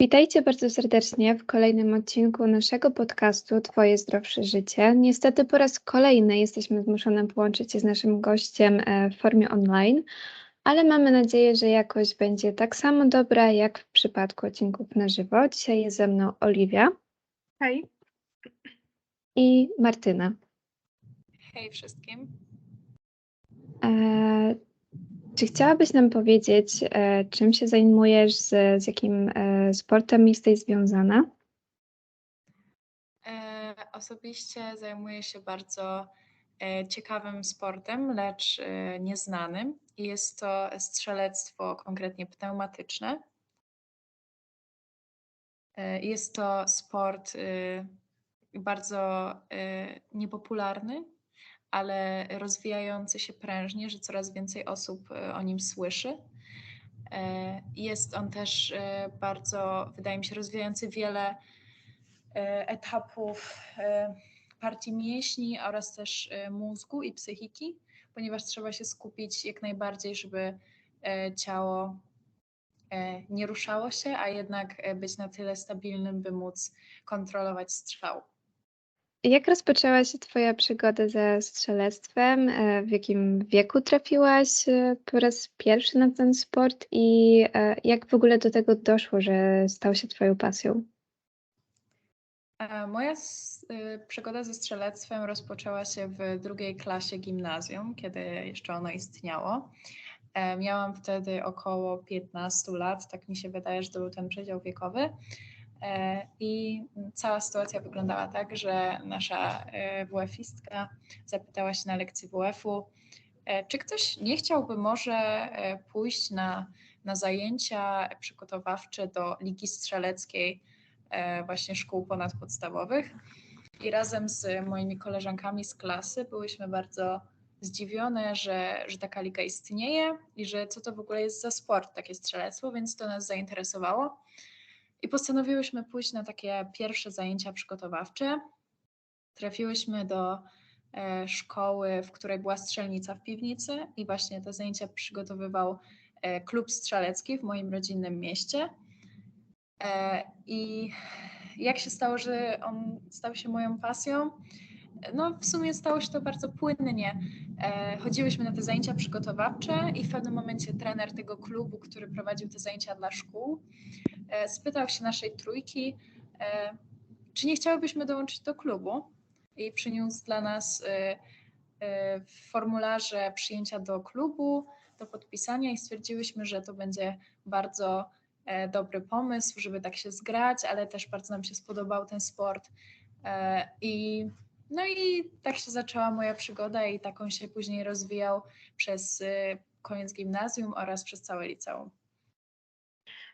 Witajcie bardzo serdecznie w kolejnym odcinku naszego podcastu Twoje zdrowsze życie. Niestety po raz kolejny jesteśmy zmuszone połączyć się z naszym gościem e, w formie online, ale mamy nadzieję, że jakość będzie tak samo dobra jak w przypadku odcinków na żywo. Dzisiaj jest ze mną Oliwia Hej. i Martyna. Hej wszystkim. Czy chciałabyś nam powiedzieć, e, czym się zajmujesz, z, z jakim e, sportem jesteś związana? E, osobiście zajmuję się bardzo e, ciekawym sportem, lecz e, nieznanym. I jest to strzelectwo, konkretnie pneumatyczne. E, jest to sport e, bardzo e, niepopularny, ale rozwijający się prężnie, że coraz więcej osób e, o nim słyszy. E, Jest on też e, bardzo, wydaje mi się, rozwijający wiele etapów partii mięśni oraz też mózgu i psychiki, ponieważ trzeba się skupić jak najbardziej, żeby ciało nie ruszało się, a jednak być na tyle stabilnym, by móc kontrolować strzał. Jak rozpoczęła się Twoja przygoda ze strzelectwem? E, W jakim wieku trafiłaś e, po raz pierwszy na ten sport i e, jak w ogóle do tego doszło, że stał się Twoją pasją? Moja przygoda ze strzelectwem rozpoczęła się w drugiej klasie gimnazjum, kiedy jeszcze ono istniało. Miałam wtedy około 15 lat, tak mi się wydaje, że to był ten przedział wiekowy. E, I cała sytuacja wyglądała tak, że nasza e, WF-istka zapytała się na lekcji WF-u, e, czy ktoś nie chciałby może pójść na, na zajęcia przygotowawcze do Ligi Strzeleckiej właśnie szkół ponadpodstawowych. I razem z moimi koleżankami z klasy byłyśmy bardzo zdziwione, że, że taka liga istnieje i że co to w ogóle jest za sport, takie strzelectwo, więc to nas zainteresowało. I postanowiłyśmy pójść na takie pierwsze zajęcia przygotowawcze. Trafiłyśmy do e, szkoły, w której była strzelnica w piwnicy i właśnie te zajęcia przygotowywał e, klub strzelecki w moim rodzinnym mieście. E, I jak się stało, że on stał się moją pasją? No, w sumie stało się to bardzo płynnie. E, Chodziłyśmy na te zajęcia przygotowawcze i w pewnym momencie trener tego klubu, który prowadził te zajęcia dla szkół, spytał się naszej trójki, e, czy nie chciałybyśmy dołączyć do klubu i przyniósł dla nas e, e, formularze przyjęcia do klubu, do podpisania i stwierdziłyśmy, że to będzie bardzo e, dobry pomysł, żeby tak się zgrać, ale też bardzo nam się spodobał ten sport. E, I no i tak się zaczęła moja przygoda i taką się później rozwijał przez e, koniec gimnazjum oraz przez całe liceum.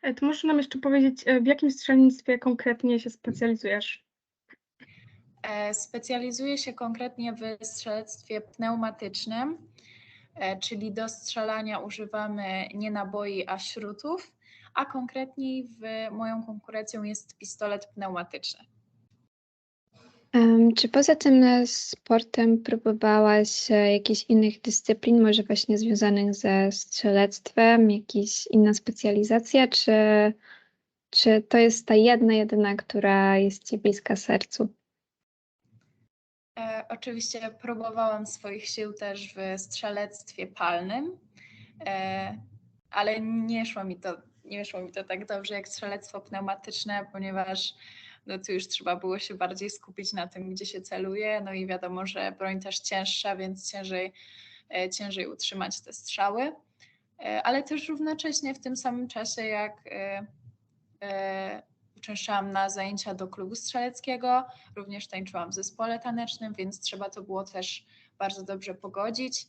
E, To możesz nam jeszcze powiedzieć, e, w jakim strzelnictwie konkretnie się specjalizujesz? E, Specjalizuję się konkretnie w strzelectwie pneumatycznym, czyli do strzelania używamy nie naboi, a śrutów, a konkretniej w moją konkurencją jest pistolet pneumatyczny. Czy poza tym e, sportem próbowałaś e, jakichś innych dyscyplin, może właśnie związanych ze strzelectwem, jakaś inna specjalizacja, czy, czy to jest ta jedna, jedyna, która jest Ci bliska sercu? E, Oczywiście próbowałam swoich sił też w strzelectwie palnym, ale nie szło mi to, nie szło mi to tak dobrze jak strzelectwo pneumatyczne, ponieważ no tu już trzeba było się bardziej skupić na tym, gdzie się celuje. No i wiadomo, że broń też cięższa, więc ciężej, e, ciężej utrzymać te strzały. E, Ale też równocześnie w tym samym czasie, jak e, uczęszczałam na zajęcia do klubu strzeleckiego, również tańczyłam w zespole tanecznym, więc trzeba to było też bardzo dobrze pogodzić.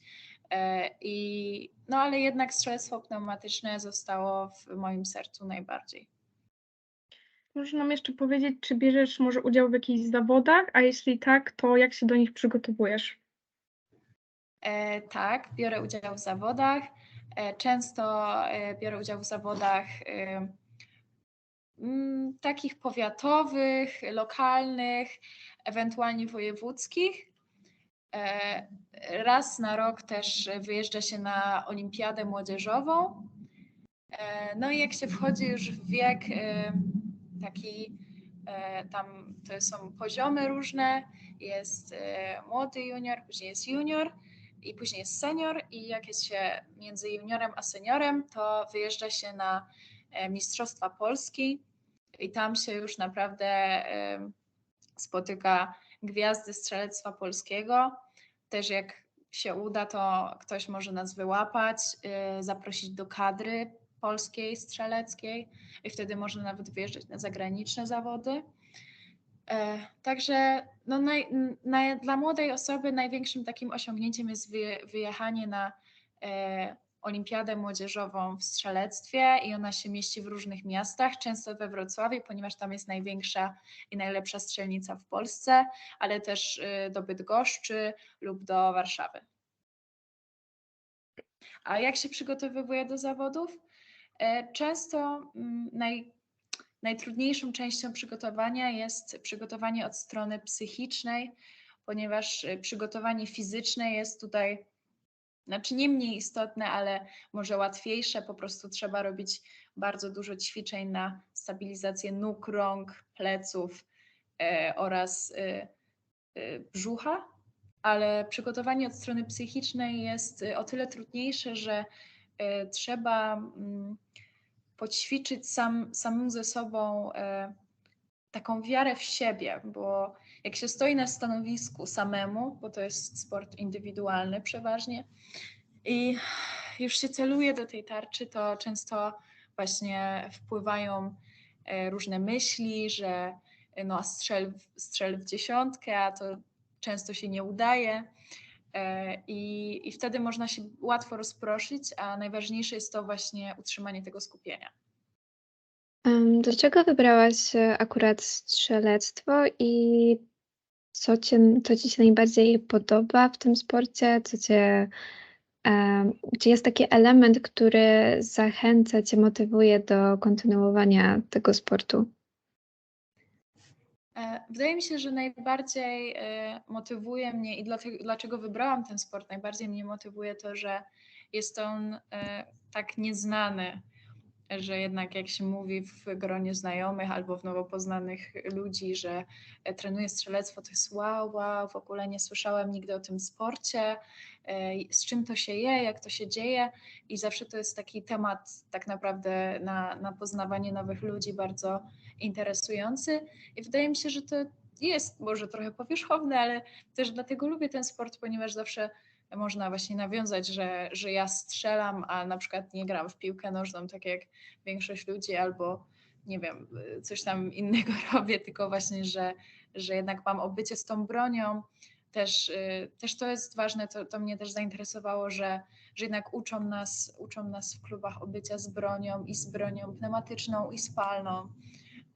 I, no ale jednak strzelectwo pneumatyczne zostało w moim sercu najbardziej. Możesz nam jeszcze powiedzieć, czy bierzesz może udział w jakichś zawodach, a jeśli tak, to jak się do nich przygotowujesz? E, tak, biorę udział w zawodach. E, często e, biorę udział w zawodach e, mm, takich powiatowych, lokalnych, ewentualnie wojewódzkich. E, raz na rok też wyjeżdża się na olimpiadę młodzieżową. E, no i jak się wchodzi już w wiek e, taki, e, tam to są poziomy różne, jest e, młody junior, później jest junior i później jest senior. I jak jest się między juniorem a seniorem, to wyjeżdża się na e, Mistrzostwa Polski. I tam się już naprawdę spotyka gwiazdy strzelectwa polskiego. Też jak się uda, to ktoś może nas wyłapać, zaprosić do kadry polskiej strzeleckiej i wtedy można nawet wyjeżdżać na zagraniczne zawody. E, Także no naj, naj, dla młodej osoby największym takim osiągnięciem jest wyje, wyjechanie na e, olimpiadę młodzieżową w strzelectwie i ona się mieści w różnych miastach, często we Wrocławiu, ponieważ tam jest największa i najlepsza strzelnica w Polsce, ale też y, do Bydgoszczy lub do Warszawy. A jak się przygotowywuję do zawodów? E, Często mm, naj, najtrudniejszą częścią przygotowania jest przygotowanie od strony psychicznej, ponieważ y, przygotowanie fizyczne jest tutaj, znaczy nie mniej istotne, ale może łatwiejsze. Po prostu trzeba robić bardzo dużo ćwiczeń na stabilizację nóg, rąk, pleców e, oraz y, y, brzucha, ale przygotowanie od strony psychicznej jest y, o tyle trudniejsze, że trzeba mm, poćwiczyć sam, samym ze sobą e, taką wiarę w siebie, bo jak się stoi na stanowisku samemu, bo to jest sport indywidualny przeważnie, i już się celuje do tej tarczy, to często właśnie wpływają e, różne myśli, że e, no strzel, strzel w dziesiątkę, a to często się nie udaje. E, I, I wtedy można się łatwo rozproszyć, a najważniejsze jest to właśnie utrzymanie tego skupienia. Dlaczego wybrałaś e, akurat strzelectwo i co cię, co ci się najbardziej podoba w tym sporcie? Co cię, czy jest taki element, który zachęca cię, motywuje do kontynuowania tego sportu? E, Wydaje mi się, że najbardziej e, motywuje mnie i dlaczego wybrałam ten sport, najbardziej mnie motywuje to, że jest on e, tak nieznany, że jednak jak się mówi w gronie znajomych albo w nowo poznanych ludzi, że e, trenuję strzelectwo, to jest wow, wow, w ogóle nie słyszałem nigdy o tym sporcie, e, z czym to się je, jak to się dzieje. I zawsze to jest taki temat tak naprawdę na, na poznawanie nowych ludzi bardzo interesujący. I wydaje mi się, że to jest może trochę powierzchowne, ale też dlatego lubię ten sport, ponieważ zawsze można właśnie nawiązać, że, że ja strzelam, a na przykład nie gram w piłkę nożną, tak jak większość ludzi, albo nie wiem, coś tam innego robię, tylko właśnie, że, że jednak mam obycie z tą bronią. Też, y, też to jest ważne, to, to mnie też zainteresowało, że, że jednak uczą nas, uczą nas w klubach obycia z bronią i z bronią pneumatyczną i spalną.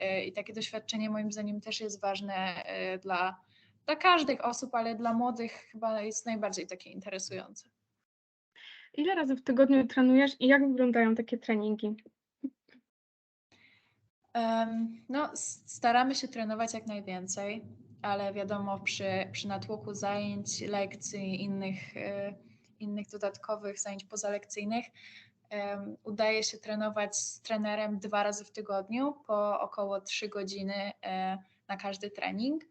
Y, I takie doświadczenie moim zdaniem też jest ważne y, dla, dla każdych osób, ale dla młodych chyba jest najbardziej takie interesujące. Ile razy w tygodniu trenujesz i jak wyglądają takie treningi? Em, No, staramy się trenować jak najwięcej, ale wiadomo, przy, przy natłoku zajęć, lekcji, innych, e, innych dodatkowych zajęć pozalekcyjnych, em, udaje się trenować z trenerem dwa razy w tygodniu po około 3 godziny e, na każdy trening.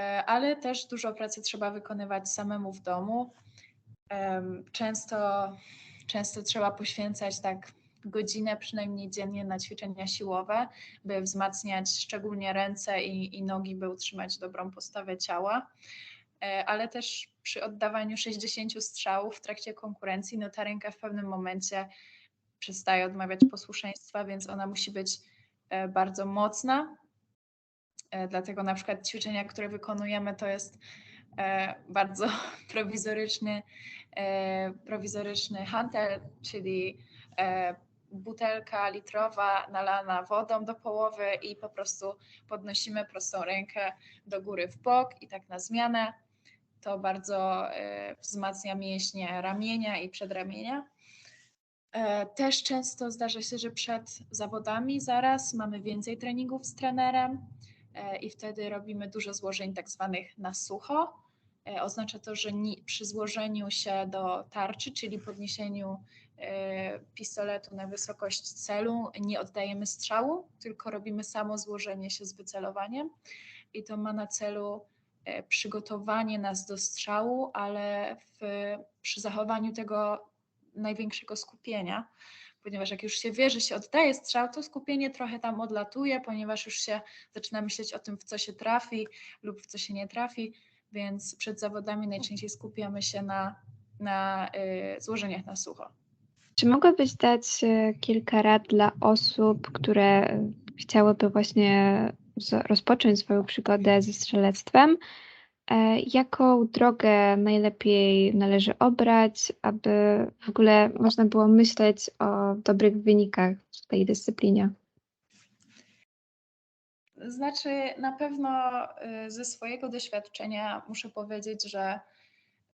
E, Ale też dużo pracy trzeba wykonywać samemu w domu. Często, często trzeba poświęcać tak godzinę przynajmniej dziennie na ćwiczenia siłowe, by wzmacniać szczególnie ręce i, i nogi, by utrzymać dobrą postawę ciała. E, Ale też przy oddawaniu 60 strzałów w trakcie konkurencji, no ta ręka w pewnym momencie przestaje odmawiać posłuszeństwa, więc ona musi być e, bardzo mocna. E, Dlatego na przykład ćwiczenia, które wykonujemy, to jest e, bardzo prowizoryczny, e, prowizoryczny hantel, czyli butelka litrowa nalana wodą do połowy i po prostu podnosimy prostą rękę do góry w bok i tak na zmianę. To bardzo wzmacnia mięśnie ramienia i przedramienia. Też często zdarza się, że przed zawodami zaraz mamy więcej treningów z trenerem i wtedy robimy dużo złożeń tak zwanych na sucho. E, Oznacza to, że przy złożeniu się do tarczy, czyli podniesieniu e, pistoletu na wysokość celu, nie oddajemy strzału, tylko robimy samo złożenie się z wycelowaniem i to ma na celu e, przygotowanie nas do strzału, ale w, przy zachowaniu tego największego skupienia, ponieważ jak już się wie, że się oddaje strzał, to skupienie trochę tam odlatuje, ponieważ już się zaczyna myśleć o tym, w co się trafi lub w co się nie trafi, więc przed zawodami najczęściej skupiamy się na, na y, złożeniach na sucho. Czy mogłabyś dać e, kilka rad dla osób, które chciałyby właśnie rozpocząć swoją przygodę ze strzelectwem? E, Jaką drogę najlepiej należy obrać, aby w ogóle można było myśleć o dobrych wynikach w tej dyscyplinie? Znaczy, na pewno y, ze swojego doświadczenia muszę powiedzieć, że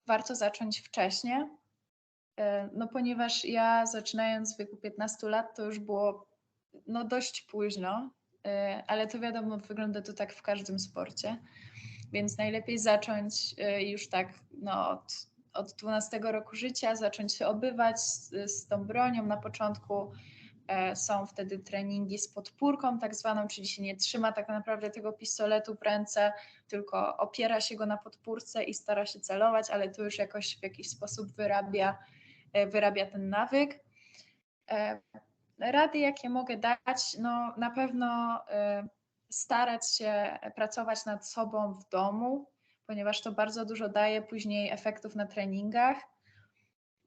warto zacząć wcześniej, y, no ponieważ ja zaczynając w wieku 15 lat to już było no dość późno, y, ale to wiadomo, wygląda to tak w każdym sporcie, więc najlepiej zacząć y, już tak no, od, od 12 roku życia, zacząć się obywać z, z tą bronią na początku. E, Są wtedy treningi z podpórką, tak zwaną, czyli się nie trzyma tak naprawdę tego pistoletu w ręce, tylko opiera się go na podpórce i stara się celować, ale to już jakoś w jakiś sposób wyrabia, e, wyrabia ten nawyk. E, Rady, jakie mogę dać, no na pewno starać się pracować nad sobą w domu, ponieważ to bardzo dużo daje później efektów na treningach.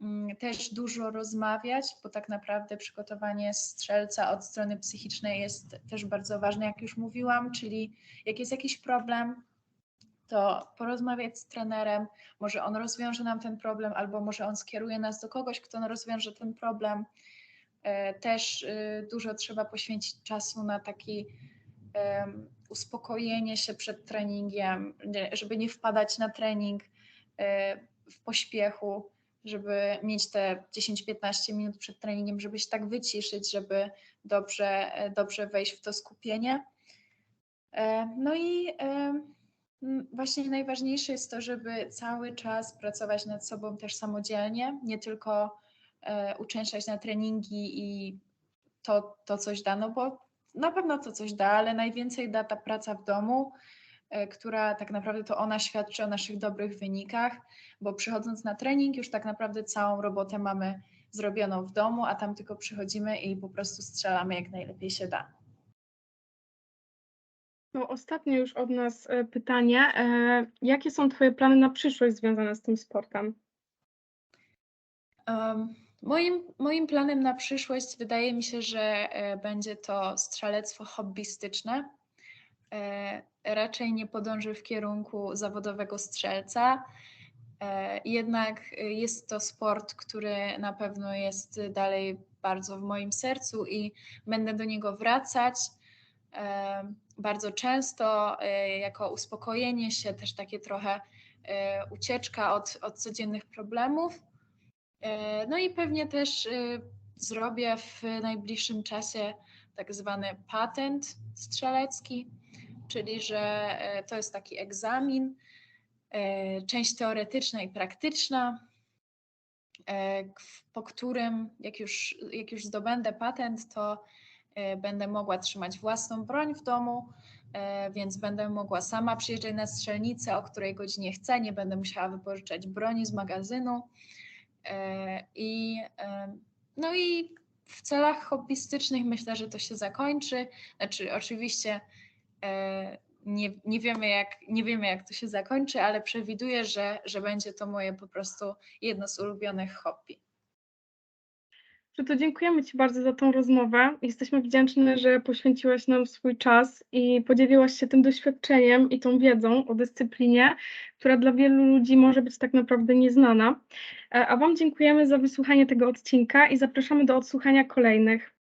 Mm, Też dużo rozmawiać, bo tak naprawdę przygotowanie strzelca od strony psychicznej jest też bardzo ważne, jak już mówiłam, czyli jak jest jakiś problem, to porozmawiać z trenerem, może on rozwiąże nam ten problem, albo może on skieruje nas do kogoś, kto rozwiąże ten problem. E, Też y, dużo trzeba poświęcić czasu na taki uspokojenie się przed treningiem, żeby nie wpadać na trening e, w pośpiechu, żeby mieć te 10-15 minut przed treningiem, żeby się tak wyciszyć, żeby dobrze, e, dobrze wejść w to skupienie. E, No i właśnie najważniejsze jest to, żeby cały czas pracować nad sobą też samodzielnie, nie tylko uczęszczać na treningi i to, to coś da, no bo na pewno to coś da, ale najwięcej da ta praca w domu, e, która tak naprawdę to ona świadczy o naszych dobrych wynikach, bo przychodząc na trening już tak naprawdę całą robotę mamy zrobioną w domu, a tam tylko przychodzimy i po prostu strzelamy jak najlepiej się da. To ostatnie już od nas e, pytanie. E, Jakie są Twoje plany na przyszłość związane z tym sportem? Um, moim, moim planem na przyszłość wydaje mi się, że e, będzie to strzelectwo hobbystyczne. E, raczej nie podąży w kierunku zawodowego strzelca. E, jednak jest to sport, który na pewno jest dalej bardzo w moim sercu i będę do niego wracać bardzo często jako uspokojenie się, też takie trochę ucieczka od, od codziennych problemów. E, No i pewnie też e, zrobię w najbliższym czasie tak zwany patent strzelecki, czyli że e, to jest taki egzamin, e, część teoretyczna i praktyczna, po którym jak już, jak już zdobędę patent, to będę mogła trzymać własną broń w domu, więc będę mogła sama przyjeżdżać na strzelnicę, o której godzinie chcę, nie będę musiała wypożyczać broni z magazynu. E, I, e, no i w celach hobbystycznych myślę, że to się zakończy. Znaczy, oczywiście e, nie, nie, wiemy jak, nie wiemy, jak to się zakończy, ale przewiduję, że, że będzie to moje po prostu jedno z ulubionych hobby. Że to dziękujemy Ci bardzo za tą rozmowę. Jesteśmy wdzięczne, że poświęciłaś nam swój czas i podzieliłaś się tym doświadczeniem i tą wiedzą o dyscyplinie, która dla wielu ludzi może być tak naprawdę nieznana. E, A Wam dziękujemy za wysłuchanie tego odcinka i zapraszamy do odsłuchania kolejnych.